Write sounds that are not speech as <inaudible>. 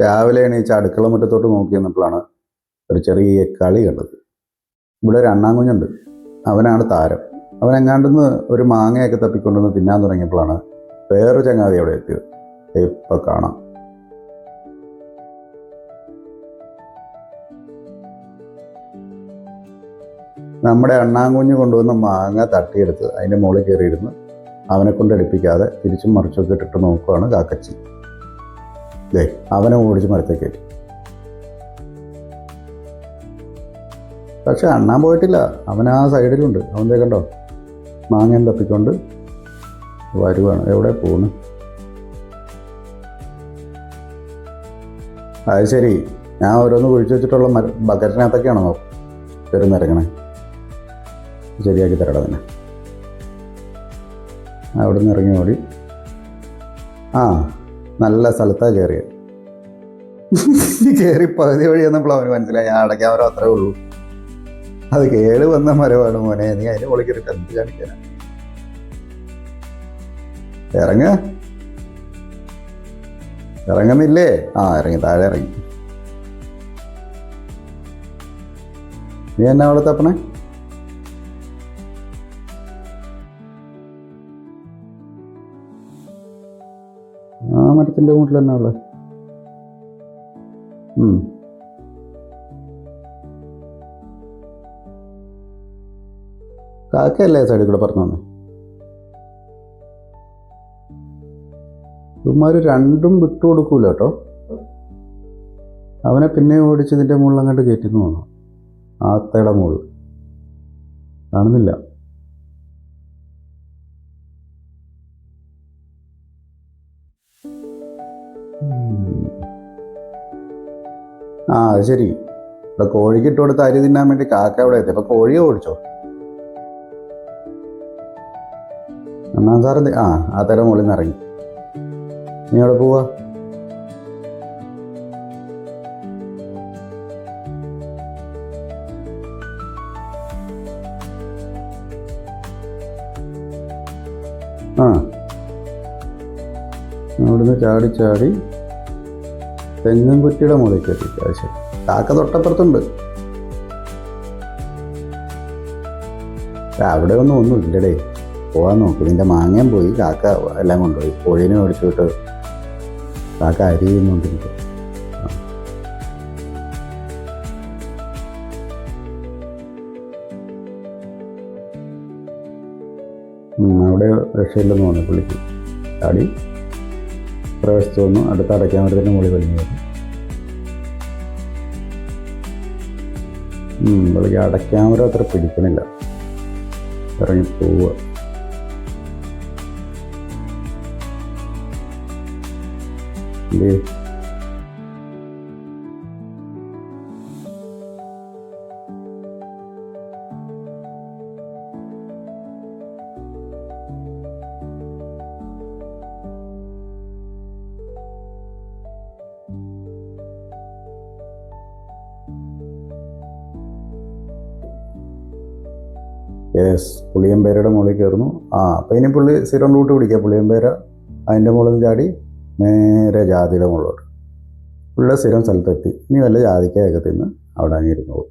രാവിലെ എണീച്ച് അടുക്കള മുറ്റത്തോട്ട് നോക്കി നിന്നപ്പോഴാണ് ഒരു ചെറിയ കളി കണ്ടത്. ഇവിടെ ഒരു അണ്ണാങ്കുഞ്ഞുണ്ട് അവനാണ് താരം. അവൻ എങ്ങാണ്ടെന്ന് ഒരു മാങ്ങയൊക്കെ തപ്പിക്കൊണ്ടുവന്ന് തിന്നാൻ തുടങ്ങിയപ്പോഴാണ് വേറൊരു ചങ്ങാതി അവിടെ എത്തിയത്. ഇപ്പൊ കാണാം. നമ്മുടെ അണ്ണാങ്കുഞ്ഞ് കൊണ്ടുവന്ന മാങ്ങ തട്ടിയെടുത്ത് അതിന്റെ മുകളിൽ കയറിയിരുന്ന് അവനെ കൊണ്ട് എടുപ്പിക്കാതെ തിരിച്ചും മറിച്ചൊക്കെ ഇട്ടിട്ട് നോക്കുവാണ് കാക്കച്ചി. ദേ അവനെ ഓടിച്ച് മരത്തേക്ക് കയറ്റി. പക്ഷെ അണ്ണാൻ പോയിട്ടില്ല. അവൻ ആ സൈഡിലുണ്ട്. അവൻ കണ്ടോ? മാങ്ങൻ തപ്പിക്കൊണ്ട് വരുവാണ്. എവിടെ പോണ്? അത് ശരി. ഞാൻ ഓരോന്ന് കുഴിച്ചു വെച്ചിട്ടുള്ള മര ബക്കറ്റിനകത്തൊക്കെയാണോ ചെറുന്നിറങ്ങണേ ശരിയാക്കി തരടാ തന്നെ അവിടെ നിന്ന് ഇറങ്ങി ഓടി. ആ നല്ല സ്ഥലത്താണ് കയറിയത് <laughs> കയറി പകുതി വഴി വന്നപ്പോൾ അവന് മനസ്സിലായി ഞാൻ അടയ്ക്കാൻ മരം അത്രേ ഉള്ളൂ. അത് കേട് വന്ന മരമാണ് മോനെ നീ അതിന് പൊളിക്കരുത് എന്ത് കാണിക്കാനാ? ഇറങ്ങ. ഇറങ്ങുന്നില്ലേ? ആ ഇറങ്ങി താഴെ ഇറങ്ങി. നീ എന്നാ അവിടെ തപ്പണേ ആ മുകളിൽ തന്നെ ഉള്ളത്. കാക്കയല്ലേ സൈഡിൽ കൂടെ പറഞ്ഞു തന്നെ ഇവന്മാർ രണ്ടും വിട്ടുകൊടുക്കൂല കേട്ടോ. അവനെ പിന്നെ ഓടിച്ചതിന്റെ മുകളിൽ അങ്ങോട്ട് കയറ്റുന്നു തോന്നുന്നു ആത്തയുടെ മുകളിൽ. കാണുന്നില്ല. ആ അത് ശരി. ഇപ്പൊ കോഴിക്ക് ഇട്ട് കൊടുത്ത് അരി തിന്നാൻ വേണ്ടി കാക്ക അവിടെ എത്തി? ഇപ്പൊ കോഴിയെ ഓടിച്ചോ? ഒന്നാം സാറ് ആ ആ തരം മുകളിൽ നിന്ന് ഇറങ്ങി. നീ അവിടെ പോവാ? ആ. അവിടുന്ന് ചാടി ചാടി തെങ്ങും കുറ്റിയുടെ മുകളിൽ കയറി അത്യാവശ്യം കാക്ക തൊട്ടപ്പുറത്തുണ്ട്. അവിടെ ഒന്നും ഒന്നും ഇല്ലടേ. പോവാൻ നോക്കും. നിന്റെ മാങ്ങയും പോയി. കാക്ക എല്ലാം കൊണ്ടുപോയി. കോഴീനെ ഓടിച്ചു വിട്ട് കാക്ക അരിയുന്നുണ്ടിരിക്കും അവിടെ രക്ഷയില്ലെന്ന് തോന്നി പുള്ളിക്ക്. ചാടി. പ്രവേശിച്ചു വന്നു. അടുത്ത അടയ്ക്കാൻ മരത്തിന്റെ മുകളിൽ വലിഞ്ഞു വരും പുള്ളിക്ക് അടയ്ക്കാമരം അത്ര പിടിക്കണില്ല. ഇറങ്ങി പോവുക. ഇല്ലേ യെസ് പുളിയമ്പേരയുടെ മുകളിൽ കയറുന്നു. ആ അപ്പം ഇനി പുള്ളി സ്ഥിരം റൂട്ട് പിടിക്കുക. പുളിയമ്പേര അതിന്റെ മുകളിൽ നിന്ന് ചാടി നേരെ ജാതിയുടെ മുകളിലോട്ട്. പുള്ളിയുടെ സ്ഥിരം സ്ഥലത്തെത്തി. ഇനി വല്ല ജാതിക്കയൊക്കെ തിന്ന് അവിടെ അങ്ങിരുന്നോളൂ